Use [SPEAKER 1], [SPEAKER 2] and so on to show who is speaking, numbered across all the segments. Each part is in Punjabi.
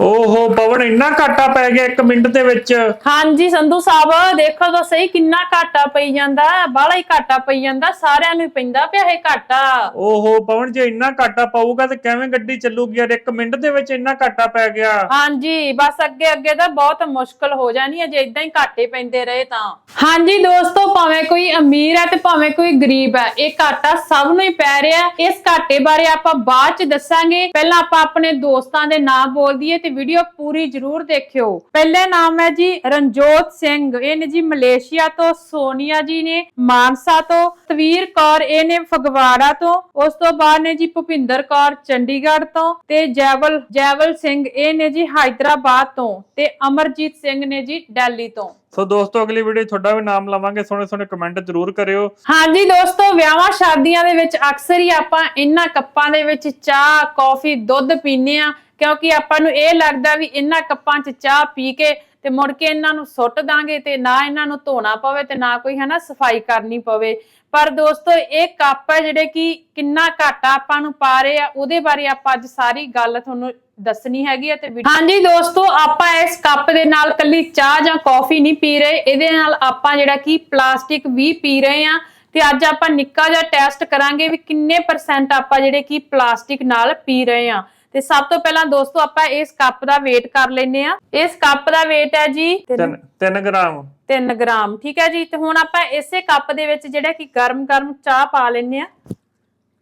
[SPEAKER 1] ਓਹੋ ਪਵਨ ਇੰਨਾ ਘਾਟਾ ਪੈ ਗਿਆ 1 ਮਿੰਟ ਦੇ ਵਿੱਚ।
[SPEAKER 2] ਹਾਂਜੀ ਸੰਧੂ ਸਾਹਿਬ ਦੇਖੋ ਤਾਂ ਸਹੀ ਕਿੰਨਾ ਘਾਟਾ ਪਈ ਜਾਂਦਾ ਬਾਹਲਾ ਹੀ ਘਾਟਾ ਪਈ ਜਾਂਦਾ ਸਾਰਿਆਂ ਨੂੰ ਪੈਂਦਾ ਪਿਆ ਇਹ ਘਾਟਾ।
[SPEAKER 1] ਓਹੋ ਪਵਨ ਜੇ ਇੰਨਾ ਘਾਟਾ ਪਾਊਗਾ ਤੇ ਕਿਵੇਂ ਗੱਡੀ ਚੱਲੂਗੀ ਯਾਰ 1 ਮਿੰਟ ਦੇ ਵਿੱਚ ਇੰਨਾ ਘਾਟਾ ਪੈ ਗਿਆ।
[SPEAKER 2] ਹਾਂਜੀ ਬਸ ਅੱਗੇ ਅੱਗੇ ਤਾਂ ਬਹੁਤ ਮੁਸ਼ਕਲ ਹੋ ਜਾਣੀ ਹੈ ਜੇ ਇਦਾਂ ਹੀ ਘਾਟੇ ਪੈਂਦੇ ਰਹੇ ਤਾਂ। ਹਾਂਜੀ ਦੋਸਤੋ ਭਾਵੇਂ ਕੋਈ ਅਮੀਰ ਹੈ ਤੇ ਭਾਵੇਂ ਕੋਈ ਗਰੀਬ ਹੈ ਇਹ ਘਾਟਾ ਸਭ ਨੂੰ ਹੀ ਪੈ ਰਿਹਾ। ਇਸ ਘਾਟੇ ਬਾਰੇ ਆਪਾਂ ਬਾਅਦ ਚ ਦੱਸਾਂਗੇ। ਪਹਿਲਾਂ ਆਪਾਂ ਆਪਣੇ ਦੋਸਤਾਂ ਦੇ ਨਾਮ ਬੋਲ ਦਈਏ ਤੇ ਵੀਡੀਓ ਪੂਰੀ ਜਰੂਰ ਦੇਖਿਓ। ਪਹਿਲੇ ਨਾਮ ਹੈ ਜੀ ਰਣਜੋਤ ਸਿੰਘ। ਇਹ ਨੇ ਜੀ ਮਲੇਸ਼ੀਆ ਤੋਂ, ਸੋਨੀਆ ਜੀ ਨੇ ਮਾਨਸਾ ਤੋਂ, ਤਵੀਰ ਕੌਰ, ਇਹ ਨੇ ਫਗਵਾੜਾ ਤੋਂ, ਉਸ ਤੋਂ ਬਾਅਦ ਨੇ ਜੀ ਭੁਪਿੰਦਰ ਕੌਰ, ਚੰਡੀਗੜ੍ਹ ਤੋਂ ਤੇ ਜੈਵਲ ਜੈਵਲ ਸਿੰਘ, ਇਹ ਨੇ ਜੀ ਹੈਦਰਾਬਾਦ ਤੋਂ ਤੇ ਅਮਰਜੀਤ ਸਿੰਘ ਨੇ ਜੀ ਦਿੱਲੀ ਤੋਂ।
[SPEAKER 1] ਸੋ ਦੋਸਤੋ, ਅਗਲੀ ਵੀਡੀਓ ਤੁਹਾਡਾ ਵੀ ਨਾਮ ਲਵਾਂਗੇ। ਸੋਹਣੇ ਸੋਹਣੇ ਕਮੈਂਟ ਜ਼ਰੂਰ ਕਰਿਓ।
[SPEAKER 2] ਹਾਂਜੀ ਦੋਸਤੋ, ਵਿਆਹਾਂ ਸ਼ਾਦੀਆਂ ਦੇ ਵਿੱਚ ਅਕਸਰ ਹੀ ਆਪਾਂ ਇਹਨਾਂ ਕੱਪਾਂ ਦੇ ਵਿੱਚ ਚਾਹ, ਕੌਫੀ, ਦੁੱਧ ਪੀਂਦੇ ਆ ਕਿਉਂਕਿ ਆਪਾਂ ਨੂੰ ਇਹ ਲੱਗਦਾ ਵੀ ਇਹਨਾਂ ਕੱਪਾਂ 'ਚ ਚਾਹ ਪੀ ਕੇ ਤੇ ਮੁੜ ਕੇ ਇਹਨਾਂ ਨੂੰ ਸੁੱਟ ਦਾਂਗੇ ਤੇ ਨਾ ਇਹਨਾਂ ਨੂੰ ਧੋਣਾ ਪਵੇ ਤੇ ਨਾ ਕੋਈ ਹਨਾ ਸਫ਼ਾਈ ਕਰਨੀ ਪਵੇ। ਪਰ ਦੋਸਤੋ, ਇਹ ਕੱਪ ਹੈ ਜਿਹੜੇ ਕਿ ਕਿੰਨਾ ਘਾਟਾ ਆਪਾਂ ਨੂੰ ਪਾ ਰਹੇ ਆ, ਉਹਦੇ ਬਾਰੇ ਆਪਾਂ ਅੱਜ ਸਾਰੀ ਗੱਲ ਤੁਹਾਨੂੰ ਦੱਸਣੀ ਹੈਗੀ ਆ ਤੇ ਵੀਡੀਓ- ਹਾਂਜੀ ਦੋਸਤੋ ਆਪਾਂ ਇਸ ਕੱਪ ਦੇ ਨਾਲ ਕੱਲੀ ਚਾਹ ਜਾਂ ਕੌਫੀ ਨਹੀਂ ਪੀ ਰਹੇ। ਇਹਦੇ ਨਾਲ ਆਪਾਂ ਜਿਹੜਾ ਕਿ ਪਲਾਸਟਿਕ ਵੀ ਪੀ ਰਹੇ ਆ। ਤੇ ਅੱਜ ਆਪਾਂ ਨਿੱਕਾ ਜਿਹਾ ਟੈਸਟ ਕਰਾਂਗੇ ਵੀ ਕਿੰਨੇ ਪਰਸੈਂਟ ਆਪਾਂ ਜਿਹੜੇ ਕਿ ਪਲਾਸਟਿਕ ਨਾਲ ਪੀ ਰਹੇ ਆ। ਤੇ ਸਭ ਤੋਂ ਪਹਿਲਾਂ ਦੋਸਤੋ ਆਪਾਂ ਇਸ ਕੱਪ ਦਾ weight ਕਰ ਲੈਨੇ ਆ। ਇਸ ਕੱਪ ਦਾ weight ਹੈ ਜੀ
[SPEAKER 1] 3 3 ਗ੍ਰਾਮ।
[SPEAKER 2] 3 ਗ੍ਰਾਮ ਠੀਕ ਹੈ ਜੀ? ਤੇ ਹੁਣ ਆਪਾਂ ਇਸੇ ਕੱਪ ਦੇ ਵਿੱਚ ਜਿਹੜਾ ਕਿ ਗਰਮ-ਗਰਮ ਚਾਹ ਪਾ ਲੈਨੇ ਆ।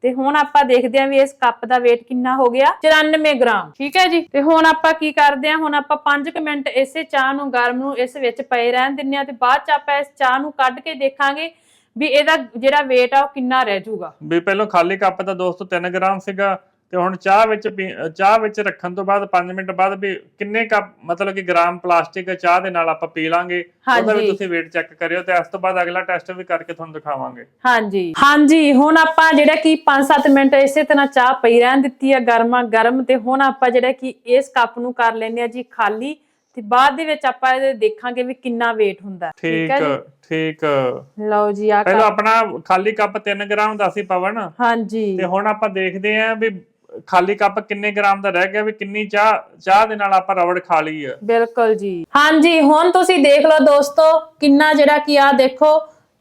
[SPEAKER 2] ਤੇ ਹੁਣ ਆਪਾਂ ਦੇਖਦੇ ਆਂ ਵੀ ਇਸ ਕੱਪ ਦਾ weight ਕਿੰਨਾ ਹੋ ਗਿਆ। 94 ਗ੍ਰਾਮ। ਠੀਕ ਹੈ ਜੀ? ਤੇ ਹੁਣ ਆਪਾਂ ਕੀ ਕਰਦੇ ਆਂ? ਹੁਣ ਆਪਾਂ 5 ਮਿੰਟ ਇਸੇ ਚਾਹ ਨੂੰ, ਗਰਮ ਨੂੰ ਇਸ ਵਿੱਚ ਪਏ ਰਹਿਣ ਦਿੰਨੇ ਆ ਤੇ ਬਾਅਦ ਚ ਆਪਾਂ ਇਸ ਚਾਹ ਨੂੰ ਕੱਢ ਕੇ ਦੇਖਾਂਗੇ ਵੀ ਇਹਦਾ ਜਿਹੜਾ weight ਆ ਉਹ ਕਿੰਨਾ ਰਹਿ ਜਾਊਗਾ।
[SPEAKER 1] ਵੀ ਪਹਿਲਾਂ ਖਾਲੀ ਕੱਪ ਦਾ ਦੋਸਤੋ 3 ਗ੍ਰਾਮ ਸੀਗਾ। ਤੇ ਹੁਣ ਚਾਹ ਵਿੱਚ ਚਾਹ ਵਿੱਚ ਰੱਖਣ ਤੋਂ ਬਾਅਦ 5 ਮਿੰਟ ਬਾਅਦ ਵੀ ਕਿੰਨੇ ਕੱਪ ਮਤਲਬ ਕਿ ਗ੍ਰਾਮ ਪਲਾਸਟਿਕ ਚਾਹ ਦੇ ਨਾਲ ਆਪਾਂ ਪੀ ਲਾਂਗੇ ਉਹਦਾ ਵੀ। ਤੁਸੀਂ weight ਚੈੱਕ ਕਰਿਓ ਤੇ ਇਸ ਤੋਂ ਬਾਅਦ ਅਗਲਾ ਟੈਸਟ ਵੀ ਕਰਕੇ ਤੁਹਾਨੂੰ ਦਿਖਾਵਾਂਗੇ।
[SPEAKER 2] ਹਾਂਜੀ। ਹਾਂਜੀ ਹੁਣ ਆਪਾਂ ਜਿਹੜਾ ਕਿ 5-7 ਮਿੰਟ ਇਸੇ ਤਰ੍ਹਾਂ ਚਾਹ ਪਈ ਰਹਿਣ ਦਿੱਤੀ ਆ ਗਰਮਾ ਗਰਮ ਤੇ ਹੁਣ ਆਪਾਂ ਜਿਹੜਾ ਕਿ ਇਸ ਕੱਪ ਨੂੰ ਕਰ ਲੈਨੇ ਆ ਜੀ ਖਾਲੀ ਤੇ ਬਾਅਦ ਦੇ ਵਿੱਚ ਆਪਾਂ ਇਹਦੇ ਦੇਖਾਂਗੇ ਵੀ ਕਿੰਨਾ weight ਹੁੰਦਾ।
[SPEAKER 1] ਠੀਕ
[SPEAKER 2] ਹੈ ਜੀ?
[SPEAKER 1] ਠੀਕ।
[SPEAKER 2] ਲਓ ਜੀ ਆ
[SPEAKER 1] ਪਹਿਲਾਂ ਆਪਣਾ ਖਾਲੀ ਕੱਪ 3 ਗ੍ਰਾਮ ਦਾ ਸੀ ਪਵਨ।
[SPEAKER 2] ਹਾਂਜੀ।
[SPEAKER 1] ਤੇ ਹੁਣ ਆਪਾਂ ਦੇਖਦੇ ਆਂ ਵੀ ਖਾਲੀ ਕੱਪ ਕਿੰਨੇ ਗ੍ਰਾਮ ਦਾ ਰਹਿ ਗਿਆ ਵੀ ਕਿੰਨੀ ਚਾਹ ਚਾਹ ਦੇ ਨਾਲ ਆਪਾਂ ਰਬੜ ਖਾ ਲਈ ਆ?
[SPEAKER 2] ਬਿਲਕੁਲ ਜੀ। ਹਾਂਜੀ ਹੁਣ ਤੁਸੀਂ ਦੇਖ ਲਓ ਦੋਸਤੋ ਕਿੰਨਾ ਜਿਹੜਾ ਕਿ ਆ ਦੇਖੋ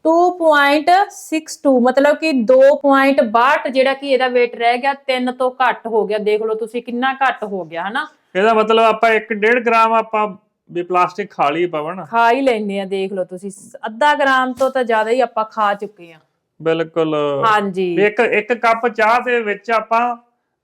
[SPEAKER 2] 2.62 ਮਤਲਬ ਕਿ 2.62 ਜਿਹੜਾ ਕਿ ਇਹਦਾ weight ਰਹਿ ਗਿਆ 3 ਤੋਂ ਘੱਟ ਹੋ ਗਿਆ। ਦੇਖ ਲਓ ਤੁਸੀਂ ਕਿੰਨਾ ਘੱਟ ਹੋ ਗਿਆ ਹਨਾ?
[SPEAKER 1] ਇਹਦਾ ਮਤਲਬ ਆਪਾਂ 1.5 ਗ੍ਰਾਮ ਆਪਾਂ ਵੀ ਪਲਾਸਟਿਕ ਖਾ ਲਈ ਪਵਨ।
[SPEAKER 2] ਖਾ ਹੀ ਲੈਨੇ ਆ ਦੇਖ ਲਓ ਤੁਸੀਂ। ਅੱਧਾ ਗ੍ਰਾਮ ਤੋਂ ਤਾਂ ਜ਼ਿਆਦਾ ਹੀ ਆਪਾਂ ਖਾ ਚੁੱਕੇ ਆ।
[SPEAKER 1] ਬਿਲਕੁਲ।
[SPEAKER 2] ਹਾਂਜੀ।
[SPEAKER 1] ਇੱਕ ਇੱਕ ਕੱਪ ਚਾਹ ਦੇ ਵਿੱਚ ਆਪਾਂ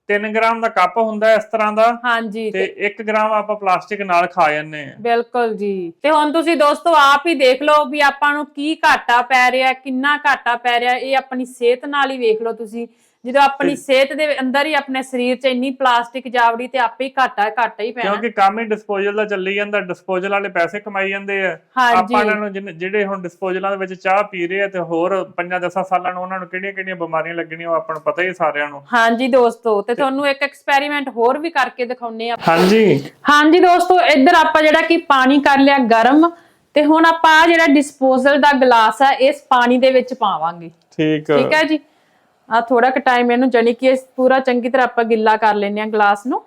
[SPEAKER 1] 3 ਗ੍ਰਾਮ ਦਾ ਕੱਪ ਹੁੰਦਾ ਇਸ ਤਰ੍ਹਾਂ ਦਾ
[SPEAKER 2] ਹਾਂਜੀ।
[SPEAKER 1] ਤੇ 1 ਗ੍ਰਾਮ ਆਪਾਂ ਪਲਾਸਟਿਕ ਨਾਲ ਖਾ ਜਾਂਦੇ ਆ
[SPEAKER 2] ਬਿਲਕੁਲ ਜੀ। ਤੇ ਹੁਣ ਤੁਸੀਂ ਦੋਸਤੋ ਆਪ ਹੀ ਦੇਖ ਲਓ ਵੀ ਆਪਾਂ ਨੂੰ ਕੀ ਘਾਟਾ ਪੈ ਰਿਹਾ ਕਿੰਨਾ ਘਾਟਾ ਪੈ ਰਿਹਾ ਇਹ ਆਪਣੀ ਸਿਹਤ ਨਾਲ ਹੀ ਵੇਖ ਲਓ ਤੁਸੀਂ। ਜਦੋਂ ਆਪਣੀ ਸਿਹਤ ਦੇ ਅੰਦਰ ਹੀ ਆਪਣੇ ਸਰੀਰ 'ਚ ਇੰਨੀ ਪਲਾਸਟਿਕ ਜਾਵੜੀ ਤੇ ਆਪੇ ਹੀ ਘਾਟਾ ਘਾਟਾ ਹੀ ਪੈਣਾ।
[SPEAKER 1] ਕਿਉਂਕਿ ਕੰਮ ਹੀ ਡਿਸਪੋਜ਼ਲ ਦਾ ਚੱਲੀ ਜਾਂਦਾ ਡਿਸਪੋਜ਼ਲ ਵਾਲੇ ਪੈਸੇ ਕਮਾਈ ਜਾਂਦੇ ਆ। ਆਪਾਂ ਇਹਨਾਂ ਨੂੰ ਜਿਹੜੇ ਹੁਣ ਡਿਸਪੋਜ਼ਲਾਂ ਦੇ ਵਿੱਚ ਚਾਹ ਪੀ ਰਹੇ ਆ ਤੇ ਹੋਰ 5-10 ਸਾਲਾਂ ਨੂੰ ਉਹਨਾਂ ਨੂੰ ਕਿਹੜੀਆਂ-ਕਿਹੜੀਆਂ ਬਿਮਾਰੀਆਂ ਲੱਗਣੀਆਂ ਉਹ ਆਪਾਂ ਨੂੰ ਪਤਾ ਹੀ ਸਾਰਿਆਂ ਨੂੰ।
[SPEAKER 2] ਹਾਂਜੀ ਦੋਸਤੋ ਤੇ ਤੁਹਾਨੂੰ ਇੱਕ ਐਕਸਪੈਰੀਮੈਂਟ ਹੋਰ ਵੀ ਕਰਕੇ ਦਿਖਾਉਨੇ ਆ
[SPEAKER 1] ਹਾਂਜੀ।
[SPEAKER 2] ਹਾਂਜੀ ਦੋਸਤੋ ਇੱਧਰ ਆਪਾਂ ਜਿਹੜਾ ਕਿ ਪਾਣੀ ਕਰ ਲਿਆ ਗਰਮ ਤੇ ਹੁਣ ਆਪਾਂ ਜਿਹੜਾ ਡਿਸਪੋਜ਼ਲ ਦਾ ਗਲਾਸ ਹੈ ਇਸ ਪਾਣੀ ਦੇ ਵਿੱਚ ਪਾਵਾਂਗੇ।
[SPEAKER 1] ਠੀਕ।
[SPEAKER 2] ਠੀਕ ਹੈ ਜੀ? ਆ ਥੋੜਾ ਕੁ ਟਾਈਮ ਇਹਨੂੰ ਜਾਨੀ ਕਿ ਇਸ ਪੂਰਾ ਚੰਗੀ ਤਰ੍ਹਾਂ ਆਪਾਂ ਗਿੱਲਾ ਕਰ ਲੈਨੇ ਆ ਗਲਾਸ ਨੂੰ।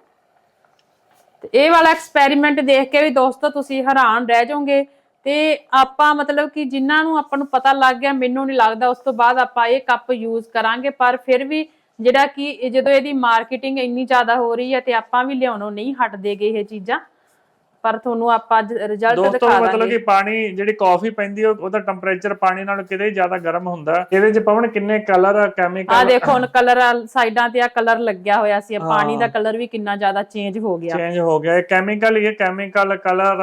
[SPEAKER 2] ਤੇ ਇਹ ਵਾਲਾ ਐਕਸਪੈਰੀਮੈਂਟ ਦੇਖ ਕੇ ਵੀ ਦੋਸਤੋ ਤੁਸੀਂ ਹੈਰਾਨ ਰਹਿ ਜਾਓਗੇ। ਤੇ ਆਪਾਂ ਮਤਲਬ ਕਿ ਜਿਨ੍ਹਾਂ ਨੂੰ ਆਪਾਂ ਨੂੰ ਪਤਾ ਲੱਗ ਗਿਆ, ਮੈਨੂੰ ਨਹੀਂ ਲੱਗਦਾ ਉਸ ਤੋਂ ਬਾਅਦ ਆਪਾਂ ਇਹ ਕੱਪ ਯੂਜ਼ ਕਰਾਂਗੇ, ਪਰ ਫਿਰ ਵੀ ਜਿਹੜਾ ਕਿ ਇਹ ਜਦੋਂ ਇਹਦੀ ਮਾਰਕੀਟਿੰਗ ਇੰਨੀ ਜ਼ਿਆਦਾ ਹੋ ਰਹੀ ਹੈ ਤੇ ਆਪਾਂ ਵੀ ਲਿਆਉਣੋਂ ਨਹੀਂ ਹਟਦੇਗੇ ਇਹ ਚੀਜ਼ਾਂ। ਪਰ ਤੁਹਾਨੂੰ ਆਪਾਂ ਰਿਜ਼ਲਟ
[SPEAKER 1] ਦੋਸਤੋ
[SPEAKER 2] ਦਿਖਾ
[SPEAKER 1] ਮਤਲਬ
[SPEAKER 2] ਦਾਂਗੇ
[SPEAKER 1] ਕਿ ਪਾਣੀ ਜਿਹੜੀ ਕਾਫੀ ਪੈਂਦੀ ਉਹ- ਉਹਦਾ ਟੈਂਪਰੇਚਰ ਪਾਣੀ ਨਾਲੋਂ ਕਿਤੇ ਜ਼ਿਆਦਾ ਗਰਮ ਹੁੰਦਾ। ਇਹਦੇ ਚ ਪਵਨ ਕਿੰਨੇ ਕਲਰ
[SPEAKER 2] ਆ
[SPEAKER 1] ਕੈਮੀਕਲ
[SPEAKER 2] ਦੇਖੋ ਹੁਣ ਕਲਰ ਸਾਈਡਾਂ ਤੇ ਆ ਕਲਰ ਲੱਗਿਆ ਹੋਇਆ ਸੀ। ਪਾਣੀ ਦਾ ਕਲਰ ਵੀ ਕਿੰਨਾ ਜ਼ਿਆਦਾ ਚੇਂਜ ਹੋ ਗਿਆ।
[SPEAKER 1] ਚੇਂਜ ਹੋ ਗਿਆ। ਇਹ ਕੈਮੀਕਲ ਹੀ ਹੈ ਕੈਮੀਕਲ ਕਲਰ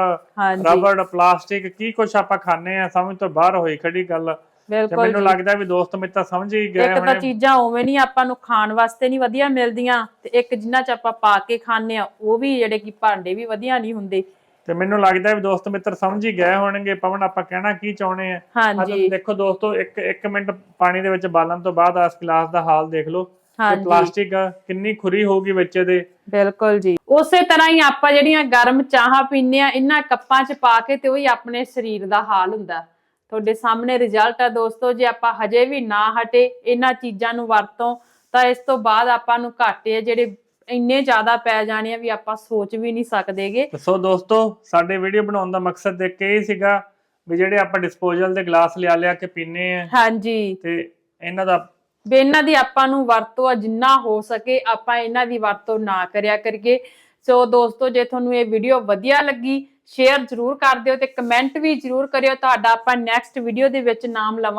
[SPEAKER 1] ਰਬੜ ਪਲਾਸਟਿਕ ਕੀ ਕੁਛ ਆਪਾਂ ਖਾਂਦੇ ਆ ਸਮਝ ਤੋਂ ਬਾਹਰ ਹੋਈ ਖੜੀ ਗੱਲ।
[SPEAKER 2] ਬਿਲਕੁਲ
[SPEAKER 1] ਮੈਨੂੰ ਲੱਗਦਾ ਵੀ ਦੋਸਤ ਮਿੱਤਰ ਸਮਝ ਹੀ ਗਏ
[SPEAKER 2] ਇੱਕ ਤਾਂ ਚੀਜ਼ਾਂ ਉਵੇਂ ਨਹੀਂ ਆਪਾਂ ਨੂੰ ਖਾਣ ਵਾਸਤੇ ਨਹੀਂ ਵਧੀਆ ਮਿਲਦੀਆਂ ਤੇ ਇੱਕ ਜਿੰਨਾ ਚ ਆਪਾਂ ਪਾ ਕੇ ਖਾਂਦੇ ਆ ਉਹ ਵੀ ਜਿਹੜੇ ਕਿ ਭਾਂਡੇ ਵੀ ਵਧੀਆ ਨਹੀਂ ਹੁੰਦੇ।
[SPEAKER 1] ਤੇ ਮੈਨੂੰ ਲੱਗਦਾ ਵੀ ਦੋਸਤ ਮਿੱਤਰ ਸਮਝ ਹੀ ਗਏ ਹੋਣਗੇ ਪਵਨ ਆਪਾਂ ਕਹਿਣਾ ਕੀ ਚਾਹੁੰਦੇ ਆ।
[SPEAKER 2] ਹਾਂਜੀ।
[SPEAKER 1] ਦੇਖੋ ਦੋਸਤੋ ਇੱਕ ਇੱਕ ਮਿੰਟ ਪਾਣੀ ਦੇ ਵਿੱਚ ਬਾਲਣ ਤੋਂ ਬਾਅਦ ਇਸ ਗਲਾਸ ਦਾ ਹਾਲ ਦੇਖ ਲਓ। ਤੇ ਪਲਾਸਟਿਕ ਕਿੰਨੀ ਖੁਰੀ ਹੋਊਗੀ ਵਿੱਚ ਇਹਦੇ।
[SPEAKER 2] ਬਿਲਕੁਲ ਜੀ। ਉਸੇ ਤਰ੍ਹਾਂ ਹੀ ਆਪਾਂ ਜਿਹੜੀਆਂ ਗਰਮ ਚਾਹਾਂ ਪੀਂਦੇ ਆ ਇਹਨਾਂ ਕੱਪਾਂ 'ਚ ਪਾ ਕੇ ਤੇ ਉਹੀ ਆਪਣੇ ਸਰੀਰ ਦਾ ਹਾਲ ਹੁੰਦਾ। ਤੁਹਾਡੇ ਸਾਹਮਣੇ ਰਿਜ਼ਲਟ ਆ ਦੋਸਤੋ ਜੇ ਆਪਾਂ ਹਜੇ ਵੀ ਨਾ ਹਟੇ ਇਹਨਾਂ ਚੀਜ਼ਾਂ ਨੂੰ ਵਰਤੋਂ ਤਾਂ ਇਸ ਤੋਂ ਬਾਅਦ ਆਪਾਂ ਨੂੰ ਘਾਟੇ ਜਿਹੜੇ ਇੰਨੇ ਜ਼ਿਆਦਾ ਪੈ ਜਾਣੇ ਆ ਵੀ ਆਪਾਂ ਸੋਚ ਵੀ ਨਹੀਂ ਸਕਦੇਗੇ।
[SPEAKER 1] ਸੋ ਦੋਸਤੋ ਸਾਡੇ ਵੀਡੀਓ ਬਣਾਉਣ ਦਾ ਮਕਸਦ ਦੇਖ ਕੇ ਇਹ ਸੀਗਾ ਵੀ ਜਿਹੜੇ ਆਪਾਂ ਡਿਸਪੋਜ਼ਲ ਦੇ ਗਲਾਸ ਲਿਆ ਲਿਆ ਕੇ ਪੀਨੇ ਆ।
[SPEAKER 2] ਹਾਂਜੀ।
[SPEAKER 1] ਤੇ ਇਹਨਾਂ ਦਾ
[SPEAKER 2] ਵੀ ਇਹਨਾਂ ਦੀ ਆਪਾਂ ਨੂੰ ਵਰਤੋਂ ਆ ਜਿੰਨਾ ਹੋ ਸਕੇ ਆਪਾਂ ਇਹਨਾਂ ਦੀ ਵਰਤੋਂ ਨਾ ਕਰਿਆ ਕਰੀਏ। ਸੋ ਦੋਸਤੋ ਜੇ ਤੁਹਾਨੂੰ ਇਹ ਵੀਡੀਓ ਵਧੀਆ ਲੱਗੀ ਸ਼ੇਅਰ ਜ਼ਰੂਰ ਕਰ ਦਿਓ ਤੇ ਕਮੈਂਟ ਵੀ ਜ਼ਰੂਰ ਕਰਿਓ। ਤੁਹਾਡਾ ਆਪਾਂ ਨੈਕਸਟ ਵੀਡੀਓ ਦੇ ਵਿੱਚ ਨਾਮ ਲਵਾਂ